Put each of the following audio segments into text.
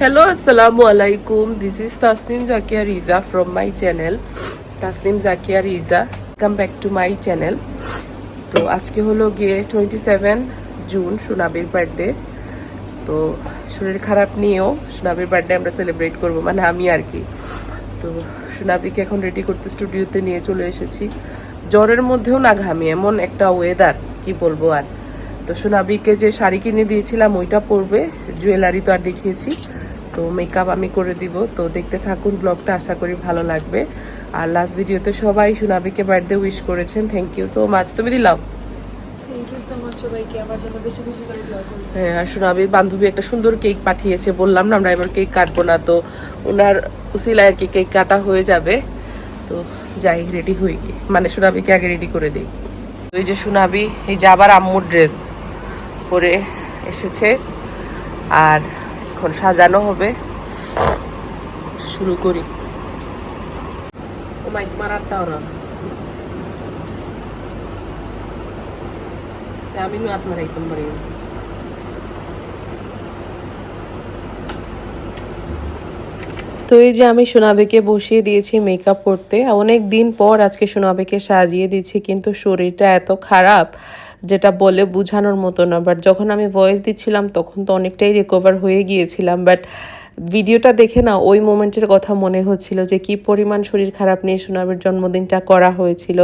Hello, Assalamu alaikum. This is Tasnim Zakia Riza from my channel. Tasnim Zakia Riza. Come back to my channel. তো আজকে হলো গিয়ে twenty seven June সোনাবির birthday তো শরীর খারাপ নিয়েও সোনাবির বার্থডে আমরা সেলিব্রেট করব মানে আমি আর কি তো সোনাবিকে এখন রেডি করতে স্টুডিওতে নিয়ে চলে এসেছি জ্বরের মধ্যেও না ঘামি এমন একটা ওয়েদার কি বলব আর তো সোনাবিকে যে শাড়ি কিনে দিয়েছিলাম ওইটা পরবে জুয়েলারি তো আর দেখিয়েছি তো মেকআপ আমি করে দিব। তো দেখতে থাকুন ব্লগটা আশা করি ভালো লাগবে। আর লাস্ট ভিডিওতে সবাই সোনাবিকে বার্থডে উইশ করেছেন। থ্যাংক ইউ সো মাচ তুমি দিলাম হ্যাঁ আর সোনাবির বান্ধবী একটা সুন্দর কেক পাঠিয়েছে। বললাম না আমরা এবার কেক কাটবো না। তো ওনার উসিলায় আর কি কেক কাটা হয়ে যাবে। তো যাই রেডি হয়ে গিয়ে। মানে সোনাবিকে আগে রেডি করে দিই। তো যে সোনাবি এই যে আবার আম্মুর ড্রেস পরে এসেছে। আর এখন সাজানো হবে। শুরু করি। ওমাই তোমার আটটা ওরা আমি আত্মার একদম পারি তো এই যে আমি সোনাবেকে বসিয়ে দিয়েছি মেকআপ করতে, অনেক দিন পর আজকে সোনাবেকে সাজিয়ে দিয়েছি, কিন্তু শরীরটা এত খারাপ, যেটা বলে বোঝানোর মতো না। বাট যখন আমি ভয়েস দিচ্ছিলাম, তখন তো অনেকটাই রিকভার হয়ে গিয়েছিলাম। বাট ভিডিওটা দেখে না, ওই মোমেন্টের কথা মনে হচ্ছিল যে, কি পরিমাণ শরীর খারাপ নিয়ে সোনাবের জন্মদিনটা করা হয়েছিল।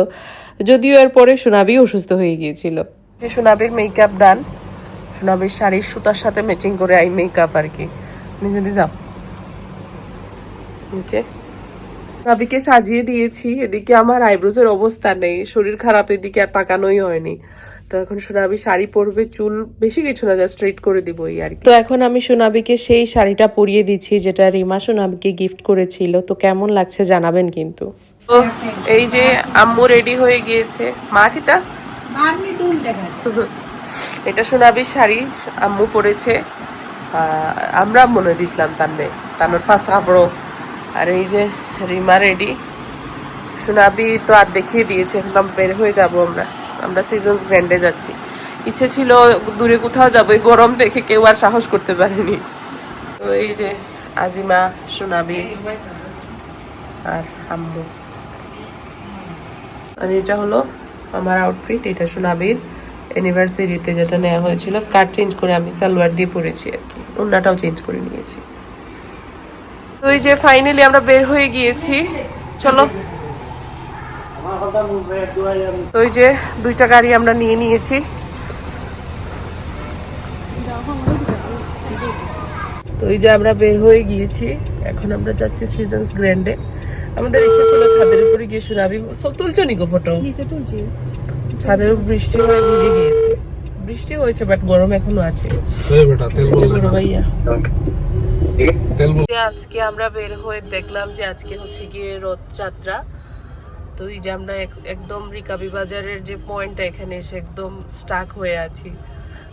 যদিও এর পরে সোনাবি অসুস্থ হয়ে গিয়েছিল। যে সোনাবির মেকআপ ডান সোনাবির শাড়ির সুতার সাথে ম্যাচিং করে আই মেকআপ আর কি। নিজে দিয়ে যাও। নিচে। রাবিকে সাজিয়ে দিয়েছি এদিকে আমার আইব্রোজের অবস্থা নেই শরীর খারাপ এদিকে আর তাকানোই হয়নি। তো এখন সোনাবি শাড়ি পরবে চুল বেশি কিছু না যা স্ট্রেট করে দিব এই আর তো এখন আমি সোনাবিকে সেই শাড়িটা পরিয়ে দিচ্ছি যেটা রিমা সোনাবিকে গিফট করেছিল। তো কেমন লাগছে জানাবেন কিন্তু। তো এই যে আম্মু রেডি হয়ে গিয়েছে। মা কিতা? মারনি ডুল দেখা এটা সোনাবির শাড়ি আম্মু পরেছে। আহ, আমরা মনে দিছিলাম তান্নে তানোর ফার্স্ট কাপড় আর এই যে রিমা রেডি। সোনাবি তো আর দেখিয়ে দিয়েছে, একদম বের হয়ে যাব আমরা। আমরা সিজনস গ্র্যান্ডে যাচ্ছি। ইচ্ছে ছিল দূরে কোথাও যাব, এই গরম দেখে কেউ আর সাহস করতে পারেনি। তো এই যে আজিমা, সোনাবি আর আম্মু। আর এটা হলো আমার আউটফিট এটা সোনাবির অ্যানিভার্সারিতে যেটা নেওয়া হয়েছিল। স্কার্ট চেঞ্জ করে আমি সালোয়ার দিয়ে পরেছি আর কি। ওড়নাটাও চেঞ্জ করে নিয়েছি। তো এই যে ফাইনালি আমরা বের হয়ে গিয়েছি। চলো। তো এই যে দুইটা গাড়ি আমরা নিয়ে নিয়েছি। তো এই যে আমরা বের হয়ে গিয়েছি। এখন আমরা যাচ্ছি সিজনস গ্র্যান্ডে আমাদের ইচ্ছে ছিল ছাদের উপরে গিয়ে শোনাবি সব তুলছো নি গো ফটো নিচে তুলছি। ছাদের উপর বৃষ্টি হয়ে ভিজে গিয়েছে। বৃষ্টি হয়েছে বাট গরম এখনও আছে। ভাইয়া। আজকে আমরা বের হয়ে দেখলাম যে আজকে হচ্ছে গিয়ে রথযাত্রা। তো এই যে আমরা এক- একদম রিকাবি বাজারের যে পয়েন্টটা এখানে এসে একদম স্টাক হয়ে আছি।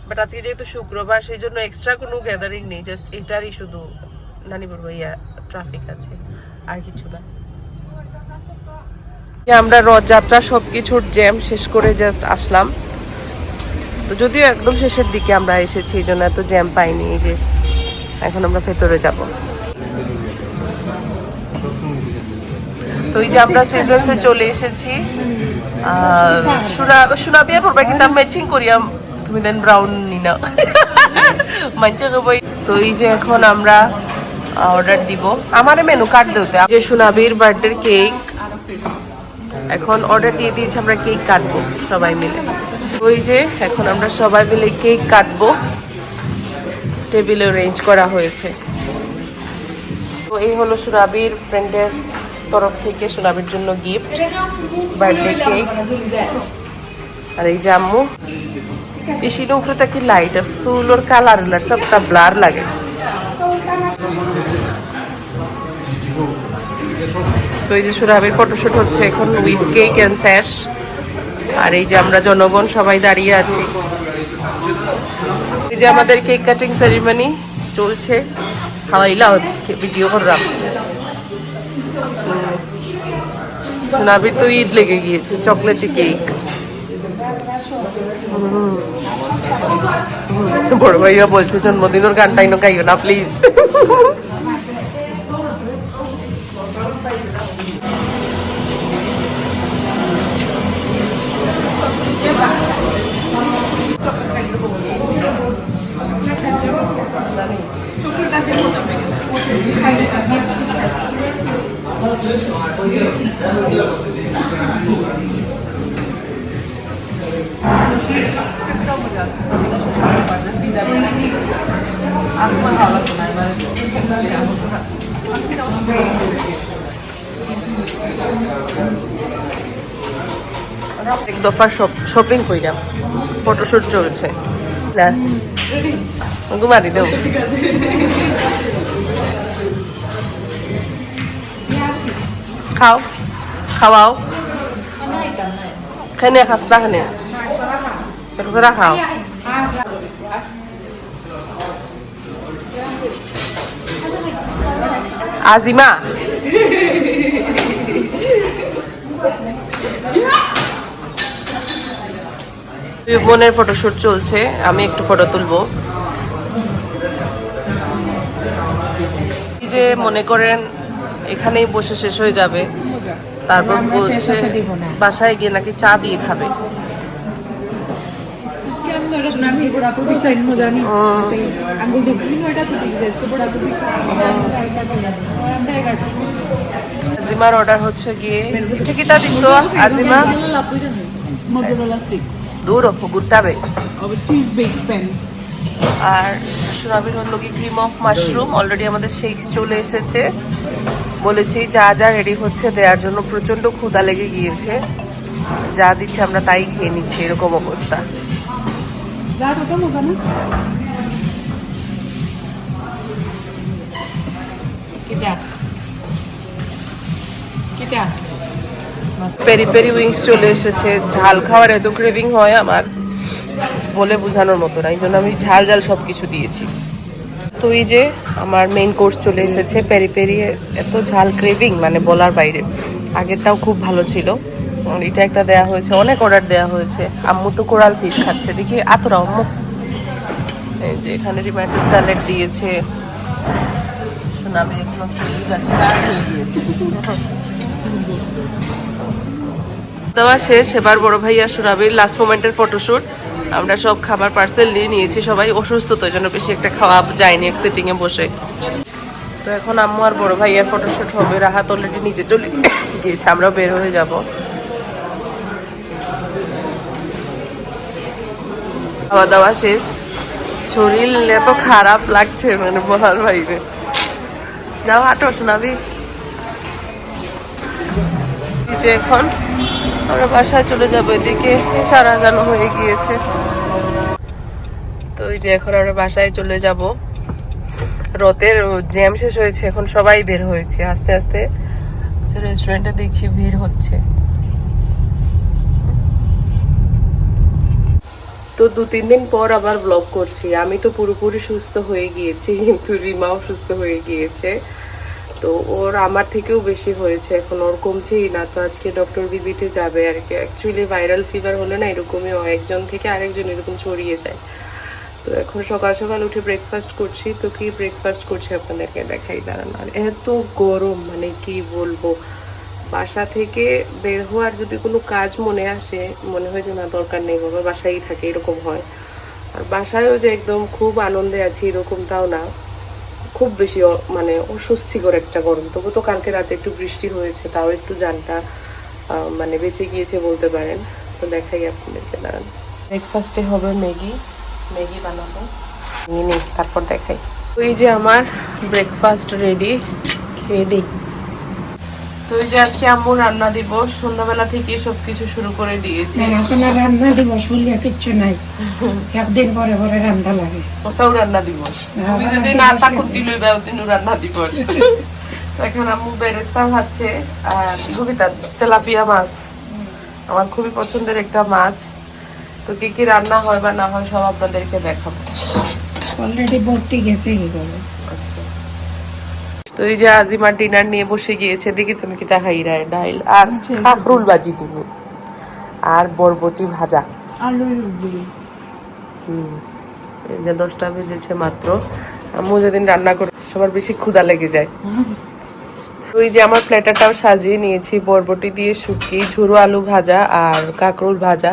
বাট আজকে যেহেতু শুক্রবার সেই জন্য এক্সট্রা কোনো গ্যাদারিং নেই জাস্ট এটারই শুধু নানি বলব, ইয়া ট্রাফিক আছে, আর কিছু না। আমরা রথযাত্রা সবকিছুর জ্যাম শেষ করে জাস্ট আসলাম। তো যদিও একদম শেষের দিকে আমরা এসেছি, এই জন্য এত জ্যাম পাইনি, এই যে এখন আমরা ভেতরে যাব। তো এই যে আমরা সিজনসে চলে এসেছি সুনাবিয়া পড়বা, কিন্তু ম্যাচিং করিয়া তুমি দেন ব্রাউন নি না মানছে বই তো এই যে এখন আমরা অর্ডার দিব। আমার মেনু কার্ড দিতে যে সুনাবির বার্থডে কেক এখন অর্ডার দিয়ে দিয়েছি, আমরা কেক কাটবো, সবাই মিলে। ওই যে এখন আমরা সবাই মিলে কেক কাটবো। টেবিলে অ্যারেঞ্জ করা হয়েছে। তো এই হলো সুনাবির ফ্রেন্ডের তরফ থেকে সুনাবির জন্য গিফট বার্থডে কেক আর এই যে আম্মু ইসির উপরে তাকে লাইট আর ফুল ওর কালার সবটা ব্লার লাগে। তো এই যে সুরাবির ফটোশুট হচ্ছে এখন উইথ কেক অ্যান্ড স্যাশ আর এই যে আমরা জনগণ সবাই দাঁড়িয়ে আছি। এই যে আমাদের কেক কাটিং সেরিমনি চলছে। খাওয়াইলা ভিডিও করলাম। নাবির তো ঈদ লেগে গিয়েছে চকলেটি কেক বড় ভাইয়া বলছে, জন্মদিনের গানটাই না গাইও না প্লিজ এক দফা শপিং কইরাম ফটোশুট চলছে। না ঘুমা দি। দেও খাও, খাওয়াও। খানে খাস্তা খানে একজোড়া খাও। আজিমা। দুই বোনের ফটোশ্যুট চলছে আমি একটু ফটো তুলবো। যে মনে করেন এখানেই বসে শেষ হয়ে যাবে। তারপর বলছে বাসায় গিয়ে নাকি চা দিয়ে খাবে। আজিমার অর্ডার হচ্ছে গিয়ে এটা কি তা দিছো আজিমা। মোজারেলা দূর চিজ বেক প্যান আর সুরাবির হলো কি ক্রিম অফ মাশরুম অলরেডি আমাদের শেকস চলে এসেছে। বলেছি যা যা রেডি হচ্ছে দেওয়ার জন্য প্রচণ্ড ক্ষুধা লেগে গিয়েছে। যা দিচ্ছে আমরা তাই খেয়ে নিচ্ছি এরকম অবস্থা। কিটা? কিটা? পেরি পেরি উইংস চলে এসেছে, ঝাল খাওয়ার এত ক্রেভিং হয় আমার, বলে বোঝানোর মতো না, এই জন্য আমি ঝাল ঝাল সব কিছু দিয়েছি। তো এই যে আমার মেইন কোর্স চলে এসেছে পেরি পেরি, এত ঝাল ক্রেভিং মানে বলার বাইরে। আগেরটাও খুব ভালো ছিল। এটা একটা দেয়া হয়েছে, অনেক অর্ডার দেয়া হয়েছে। আম্মু তো কোরাল ফিশ খাচ্ছে, দেখি আতরা এই যে এখানে রিমাইন্ডার স্যালাড দিয়েছে। শোনাবে এখনও খেয়েই যাচ্ছে দেওয়া শেষ। এবার বড় ভাইয়া সুরাবির লাস্ট মোমেন্টের ফটোশুট আমরা সব খাবার পার্সেল নিয়ে নিয়েছি, সবাই অসুস্থ তো জন্য বেশি একটা খাওয়া যায়নি এক সিটিং এ বসে। তো এখন আম্মু আর বড় ভাইয়ার ফটোশুট হবে, রাহাত অলরেডি নিচে চলে গিয়েছে, আমরাও বের হয়ে যাব। খাওয়া দাওয়া শেষ। শরীর এত খারাপ লাগছে মানে বলার বাইরে। যাও, হাঁটো শোনাবি এখন আমরা বাসায় চলে যাব এদিকে। সারা জানো হয়ে গিয়েছে। তো এই যে এখন আমরা বাসায় চলে যাব। রথের জ্যাম শেষ হয়েছে, এখন সবাই বের হয়েছে, আস্তে আস্তে। রেস্টুরেন্টে দেখছি ভিড় হচ্ছে। তো দু, তিন দিন পর আবার ব্লগ করছি। আমি তো পুরোপুরি সুস্থ হয়ে গিয়েছি, কিন্তু রিমাও সুস্থ হয়ে গিয়েছে। তো ওর আমার থেকেও বেশি হয়েছে, এখন ওর কমছেই না, তো আজকে ডক্টর ভিজিটে যাবে আর কি। অ্যাকচুয়ালি ভাইরাল ফিভার হলে না এরকমই একজন থেকে আরেকজন এরকম ছড়িয়ে যায়। তো এখন সকাল সকাল উঠে ব্রেকফাস্ট করছি, তো কি ব্রেকফাস্ট করছি আপনাদেরকে দেখাই, দাঁড়ান। আর এত গরম মানে কি বলব? বাসা থেকে বের হওয়ার যদি কোনো কাজ মনে আসে, মনে হয় যে না, দরকার নেই, বাবা বাসায় থাকে, এরকম হয়। আর বাসায়ও যে একদম খুব আনন্দে আছি, এরকমটাও না। খুব বেশি মানে অস্বস্তিকর একটা গরম। তবু তো কালকে রাতে একটু বৃষ্টি হয়েছে তাও একটু জানটা মানে বেঁচে গিয়েছে বলতে পারেন। তো দেখাই আপনাদেরকে দাঁড়ান। ব্রেকফাস্টে হবে ম্যাগি ম্যাগি বানাবো। নিয়ে নিই তারপর দেখাই। তো এই যে আমার ব্রেকফাস্ট রেডি খেয়ে নিই। তো এই যে আজকে আম্মু রান্না দিব সন্ধ্যাবেলা থেকে সবকিছু শুরু করে দিয়েছি। এখন আর রান্না দিবস বলিয়া কিচ্ছু নাই। একদিন পরে পরে রান্না লাগে। ওটাও রান্না দিব তুমি যদি না থাকো দিল দিন রান্না দিব তো এখন আম্মু বেরেস্তা খাচ্ছে আর কবিতা তেলাপিয়া মাছ। আমার খুবই পছন্দের একটা মাছ। তো কি কি রান্না হয় বা না হয় সব আপনাদেরকে দেখাবো। অলরেডি ভর্তি গেছে কি আচ্ছা তো এই যে আজিমার ডিনার নিয়ে বসে গিয়েছে দেখি তুমি কি দেখাই রায় ডাইল। আর কাঁকরুল বাজি তুমি আর বরবটি ভাজা। হুম এই যে দশটা বেজেছে মাত্র। আম্মু যেদিন রান্না করে সবার বেশি ক্ষুধা লেগে যায়। ওই যে আমার প্ল্যাটারটাও সাজিয়ে নিয়েছি বরবটি দিয়ে শুটকি ঝুরো আলু ভাজা আর কাঁকরোল ভাজা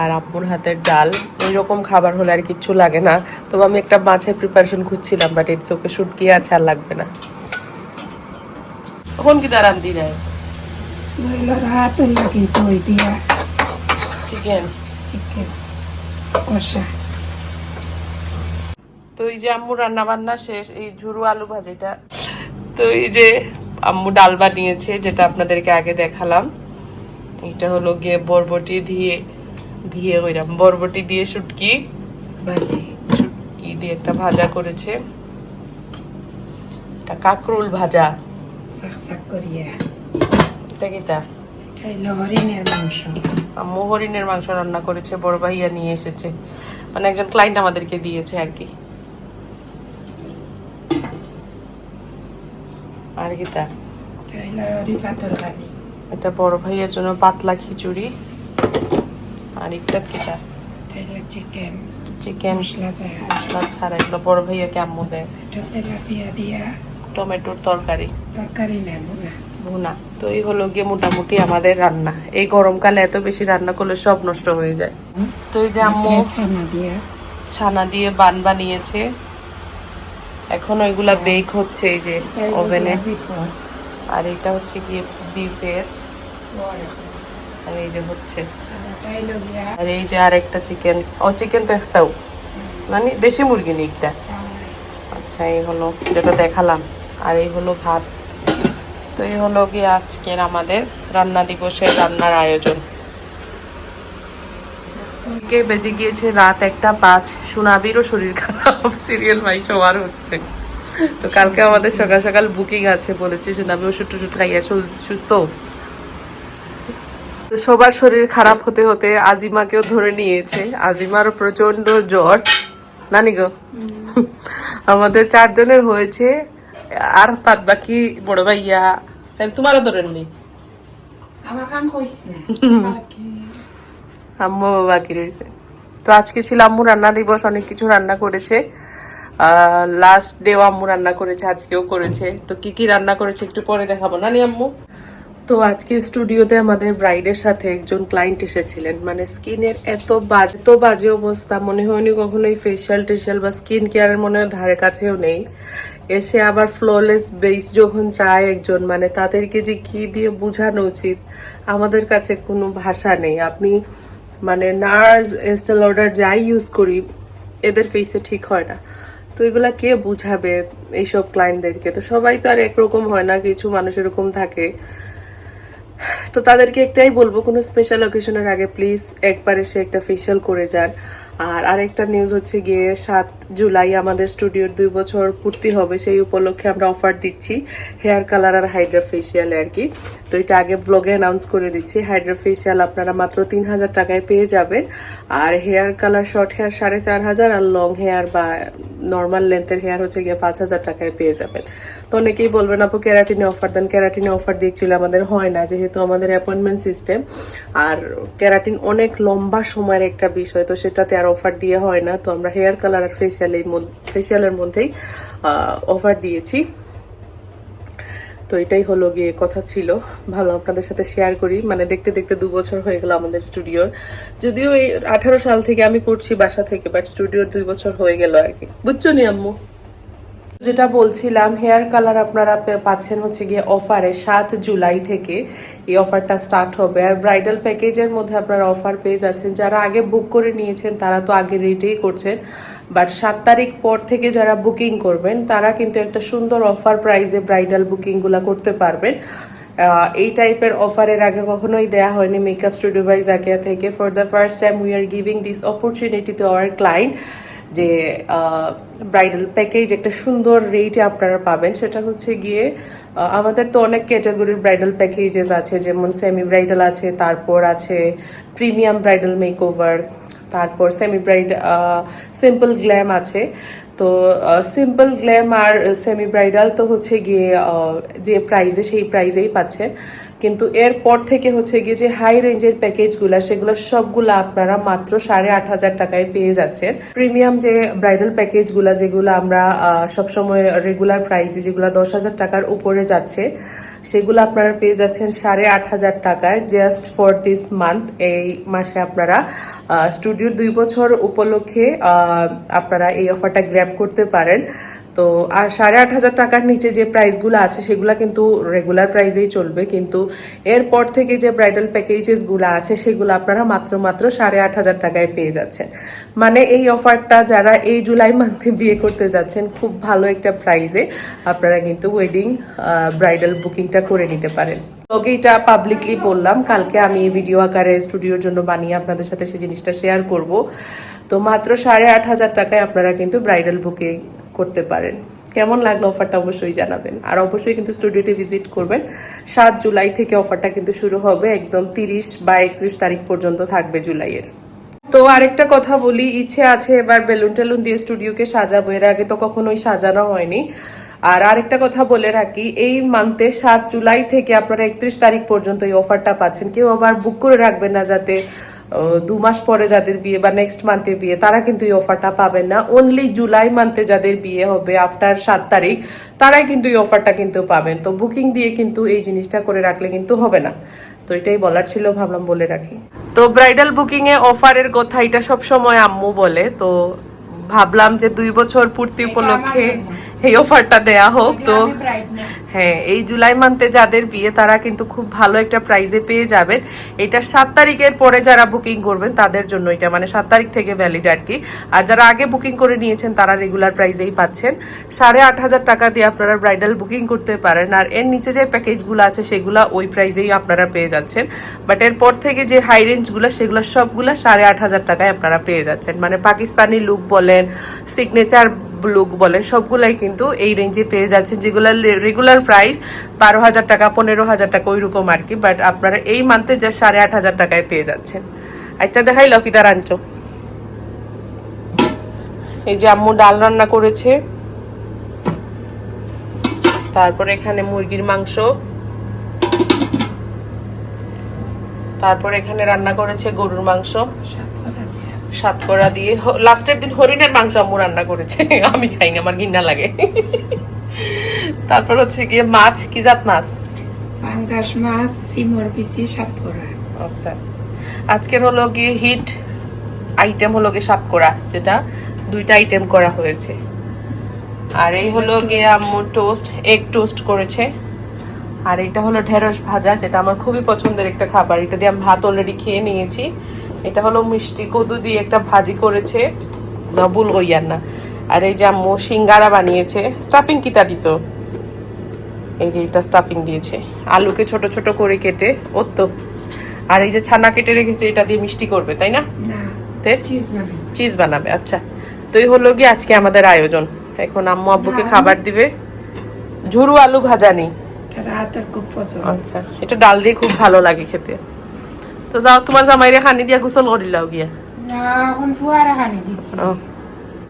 আর আম্মুর হাতের ডাল। এইরকম খাবার হলে আর কিচ্ছু লাগে না। তো আমি একটা মাছের প্রিপারেশন খুঁজছিলাম বাট ইটস ওকে শুটকি আছে আর লাগবে না। এখন কি আন্দি নেয় রাত লাগে দই দিয়া? চিকেন চিকেন কষা। তো এই যে আম্মু রান্না বান্না শেষ এই ঝুরু আলু ভাজিটা। তো এই যে আম্মু ডাল বানিয়েছে যেটা আপনাদেরকে আগে দেখালাম। এটা হলো গিয়ে বরবটি দিয়ে দিয়ে ওইরাম বরবটি দিয়ে শুটকি। বাজে শুটকি দিয়ে একটা ভাজা করেছে। এটা কাকরুল ভাজা। শাক শাক করিয়া। এটা কিটা? এটা হরিণের মাংস। আম্মু হরিণের মাংস রান্না করেছে বড় ভাইয়া নিয়ে এসেছে। মানে একজন ক্লায়েন্ট আমাদেরকে দিয়েছে আর কি। আর কিটা? এটা বড় ভাইয়ের জন্য পাতলা খিচুড়ি। আর একটা কিটা? চিকেন চিকেন মশলা ছাড়া। এগুলো বড় ভাইয়া কেমন দেয়। এটা তেলাপিয়া দিয়া। টমেটোর তরকারি। তরকারি না ভুনা। তো এই হলো গিয়ে মোটামুটি আমাদের রান্না। এই গরমকালে এত বেশি রান্না করলে সব নষ্ট হয়ে যায়। তো এই যে আম্মু ছানা দিয়া? ছানা দিয়ে বান বানিয়েছে। এখন ওইগুলা বেক হচ্ছে এই যে ওভেনে আর এটা হচ্ছে গিয়ে বিফের আর এই যে হচ্ছে। এটা আর এই যে আর একটা চিকেন ও চিকেন তো একটাও। মানে দেশি মুরগি নেই একটা আচ্ছা এই হলো যেটা দেখালাম। আর এই হলো ভাত। তো এই হলো গিয়ে আজকের আমাদের রান্না দিবসের রান্নার আয়োজন। কে বেজে গিয়েছে রাত একটা পাঁচ। সোনাবিরও শরীর খারাপ সিরিয়াল ভাই সবার হচ্ছে। তো কালকে আমাদের সকাল সকাল বুকিং আছে বলেছে সোনাবি ওষুধ টুষুধ খাইয়া সুস্থ। তো সবার শরীর খারাপ হতে হতে আজিমাকেও ধরে নিয়েছে। আজিমারও প্রচণ্ড জ্বর। নানি গো? আমাদের চারজনের হয়েছে আর বাদ বাকি বড় ভাইয়া। তোমারও ধরেননি আমার কাম কইস না আম্মু বাকি রয়েছে তো আজকে ছিল আম্মু রান্না দিবস অনেক কিছু রান্না করেছে। লাস্ট ডেও আম্মু রান্না করেছে আজকেও করেছে। তো কি কি রান্না করেছে একটু পরে দেখাবো। নানি আম্মু? তো আজকে স্টুডিওতে আমাদের ব্রাইডের সাথে একজন ক্লায়েন্ট এসেছিলেন। মানে স্কিনের এত বাজে এত বাজে অবস্থা। মনে হয়নি কখনোই ফেশিয়াল টেশিয়াল বা স্কিন কেয়ারের মনে হয় ধারে কাছেও নেই। এসে আবার ফ্ললেস বেস যখন চায় একজন মানে তাদেরকে যে কি দিয়ে বোঝানো উচিত, আমাদের কাছে কোনো ভাষা নেই। আপনি মানে নার্স এস্টেল অর্ডার যাই ইউজ করি, এদের ফেসে ঠিক হয় না। তো এগুলা কে বুঝাবে এইসব ক্লায়েন্টদেরকে তো সবাই তো আর একরকম হয় না, কিছু মানুষ এরকম থাকে। তো তাদেরকে একটাই বলব, কোনো স্পেশাল অকেশনের আগে প্লিজ একবার এসে একটা ফেশিয়াল করে যান। আর আরেকটা নিউজ হচ্ছে গিয়ে সাত জুলাই আমাদের স্টুডিওর দুই বছর পূর্তি হবে, সেই উপলক্ষে আমরা অফার দিচ্ছি হেয়ার কালার আর হাইড্রা ফেশিয়াল আর কি। তো এটা আগে ব্লগে অ্যানাউন্স করে দিচ্ছি হাইড্রা ফেশিয়াল আপনারা মাত্র তিন হাজার টাকায় পেয়ে যাবেন। আর হেয়ার কালার শর্ট হেয়ার সাড়ে চার হাজার আর লং হেয়ার বা নর্মাল লেন্থের হেয়ার হচ্ছে গিয়ে পাঁচ হাজার টাকায় পেয়ে যাবেন। তো অনেকেই বলবেন, আপু ক্যারাটিনে অফার দেন? ক্যারাটিনে অফার দিচ্ছিল আমাদের হয় না, যেহেতু আমাদের অ্যাপয়েন্টমেন্ট সিস্টেম আর ক্যারাটিন অনেক লম্বা সময়ের একটা বিষয়, তো সেটাতে আর অফার দিয়ে হয় না। তো আমরা হেয়ার কালার আর ফেশিয়ালের ফেসিয়ালের মধ্যেই অফার দিয়েছি। তো এটাই হলো গিয়ে কথা ছিল। ভালো আপনাদের সাথে শেয়ার করি। মানে দেখতে দেখতে দু বছর হয়ে গেল আমাদের স্টুডিওর যদিও এই আঠারো সাল থেকে আমি করছি বাসা থেকে বাট স্টুডিওর দুই বছর হয়ে গেল আর কি। বুঝছ নি আম্মু? যেটা বলছিলাম হেয়ার কালার আপনারা পাচ্ছেন হচ্ছে গিয়ে অফারে সাত জুলাই থেকে এই অফারটা স্টার্ট হবে। আর ব্রাইডাল প্যাকেজের মধ্যে আপনারা অফার পেয়ে যাচ্ছেন। যারা আগে বুক করে নিয়েছেন, তারা তো আগে রেটেই করছেন। বাট সাত তারিখ পর থেকে যারা বুকিং করবেন, তারা কিন্তু একটা সুন্দর অফার প্রাইজে ব্রাইডাল বুকিংগুলো করতে পারবেন। এই টাইপের অফারের আগে কখনোই দেয়া হয়নি মেকআপ স্টুডিও বাই জাকিয়া থেকে। For the first time we are giving this opportunity to our client যে ব্রাইডাল প্যাকেজ একটা সুন্দর রেটে আপনারা পাবেন। সেটা হচ্ছে গিয়ে আমাদের তো অনেক ক্যাটাগরির ব্রাইডাল প্যাকেজেস আছে, যেমন সেমি ব্রাইডাল আছে, তারপর আছে প্রিমিয়াম ব্রাইডাল মেকওভার তারপর সেমি ব্রাইড সিম্পল গ্ল্যাম আছে। তো সিম্পল গ্ল্যাম আর সেমি ব্রাইডাল তো হচ্ছে গিয়ে যে প্রাইজে সেই প্রাইজেই পাচ্ছেন। কিন্তু এরপর থেকে হচ্ছে গিয়ে যে হাই রেঞ্জের প্যাকেজগুলো সেগুলো সবগুলো আপনারা মাত্র সাড়ে আট হাজার টাকায় পেয়ে যাচ্ছেন। প্রিমিয়াম যে ব্রাইডাল প্যাকেজগুলো যেগুলো আমরা সবসময় রেগুলার প্রাইসে যেগুলো দশ হাজার টাকার উপরে যাচ্ছে, সেগুলো আপনারা পেয়ে যাচ্ছেন সাড়ে আট হাজার টাকায় জাস্ট ফর দিস মান্থ এই মাসে আপনারা স্টুডিওর দুই বছর উপলক্ষে আপনারা এই অফারটা গ্র্যাব করতে পারেন। তো, আর সাড়ে আট হাজার টাকার নিচে যে প্রাইসগুলো আছে, সেগুলো কিন্তু রেগুলার প্রাইসেই চলবে। কিন্তু এরপর থেকে যে ব্রাইডাল প্যাকেজেসগুলো আছে, সেগুলো আপনারা মাত্র মাত্র সাড়ে আট হাজার টাকায় পেয়ে যাচ্ছেন। মানে এই অফারটা যারা এই জুলাই মান্থে বিয়ে করতে যাচ্ছেন, খুব ভালো একটা প্রাইসে আপনারা কিন্তু ওয়েডিং ব্রাইডাল বুকিংটা করে নিতে পারেন। তোকে এটা পাবলিকলি বললাম, কালকে আমি ভিডিও আকারে স্টুডিওর জন্য বানিয়ে আপনাদের সাথে সেই জিনিসটা শেয়ার করব। তো মাত্র সাড়ে আট হাজার টাকায় আপনারা কিন্তু ব্রাইডাল বুকিং করতে পারেন। কেমন লাগল অফারটা অবশ্যই জানাবেন। আর অবশ্যই কিন্তু স্টুডিওতে ভিজিট করবেন। সাত জুলাই থেকে অফারটা কিন্তু শুরু হবে, একদম তিরিশ বা একত্রিশ তারিখ পর্যন্ত থাকবে জুলাইয়ের। তো আরেকটা কথা বলি, ইচ্ছে আছে এবার বেলুন টেলুন দিয়ে স্টুডিওকে সাজাবো। এর আগে তো কখনোই সাজানো হয়নি। আর আরেকটা কথা বলে রাখি, এই মান্থে সাত জুলাই থেকে আপনারা একত্রিশ তারিখ পর্যন্ত এই অফারটা পাচ্ছেন। কেউ আবার বুক করে রাখবেন না যাতে দু মাস পরে যাদের বিয়ে বা নেক্সট মান্থে বিয়ে তারা কিন্তু এই অফারটা পাবেন না। অনলি জুলাই মান্থে যাদের বিয়ে হবে আফটার সাত তারিখ তারাই কিন্তু এই অফারটা কিন্তু পাবেন। তো বুকিং দিয়ে কিন্তু এই জিনিসটা করে রাখলে কিন্তু হবে না। তো এটাই বলার ছিল ভাবলাম বলে রাখি। তো ব্রাইডাল বুকিং এ অফারের কথা এটা সবসময় আম্মু বলে। তো ভাবলাম যে দুই বছর পূর্তি উপলক্ষে এই অফারটা দেয়া হোক তো। হ্যাঁ এই জুলাই মান্থে যাদের বিয়ে তারা কিন্তু খুব ভালো একটা প্রাইজে পেয়ে যাবেন। এটা সাত তারিখের পরে যারা বুকিং করবেন তাদের জন্য এটা। মানে সাত তারিখ থেকে ভ্যালিড আর কি। আর যারা আগে বুকিং করে নিয়েছেন তারা রেগুলার প্রাইজেই পাচ্ছেন। সাড়ে আট হাজার টাকা দিয়ে আপনারা ব্রাইডাল বুকিং করতে পারেন। আর এর নিচে যে প্যাকেজগুলো আছে সেগুলো ওই প্রাইজেই আপনারা পেয়ে যাচ্ছেন। বাট এরপর থেকে যে হাই রেঞ্জগুলো সেগুলো সবগুলো সাড়ে আট হাজার টাকায় আপনারা পেয়ে যাচ্ছেন। মানে পাকিস্তানি লুক বলেন সিগনেচার লুক বলেন, সবগুলাই কিন্তু এই রেঞ্জে পেয়ে যাচ্ছেন, যেগুলো রেগুলার প্রাইস বারো হাজার টাকা, পনেরো হাজার টাকা, ওইরকম আর কি বাট আপনারা এই মান্থে যা সাড়ে আট হাজার টাকায় পেয়ে যাচ্ছেন। আচ্ছা দেখাই লকিতার আনছো এই যে আম্মু ডাল রান্না করেছে। তারপর এখানে মুরগির মাংস। তারপর এখানে রান্না করেছে গরুর মাংস। সাতকরা দিয়ে লাস্টের দিন হরিণের মাংস আম্মু রান্না করেছে। আমি খাই না আমার ঘিন্না লাগে। তারপর হচ্ছে গিয়ে মাছ কি জাত মাছ? পাঙ্গাস মাছ সিমর পিসি সাতকরা। আচ্ছা। আজকের হলো গিয়ে হিট আইটেম হলো গিয়ে সাতকরা যেটা দুইটা আইটেম করা হয়েছে। আর এই হলো গিয়ে আম্মু টোস্ট এগ টোস্ট করেছে। আর এটা হলো ঢেঁড়স ভাজা যেটা আমার খুবই পছন্দের একটা খাবার। এটা দিয়ে আমি ভাত অলরেডি খেয়ে নিয়েছি। এটা হলো মিষ্টি কদু দিয়ে একটা ভাজি করেছে ডবল হইয়ার না আর এই যে আম্মু সিঙ্গারা বানিয়েছে। স্টাফিং কিটা দিছো? এই যে এটা স্টাফিং দিয়েছে। আলুকে ছোট ছোট করে কেটে ও তো। আর এই যে ছানা কেটে রেখেছে এটা দিয়ে মিষ্টি করবে তাই না? না চিজ বানাবে। আচ্ছা। তো এই হলো গিয়ে আজকে আমাদের আয়োজন। এখন আম্মু আব্বুকে খাবার দিবে। ঝুরু আলু ভাজা নেই। আচ্ছা এটা ডাল দিয়ে খুব ভালো লাগে খেতে। তো যাও তোমার জামাইরে খানি দিয়া গোসল করিলাও গিয়া। না এখন ফুয়ারে খানি দিছি।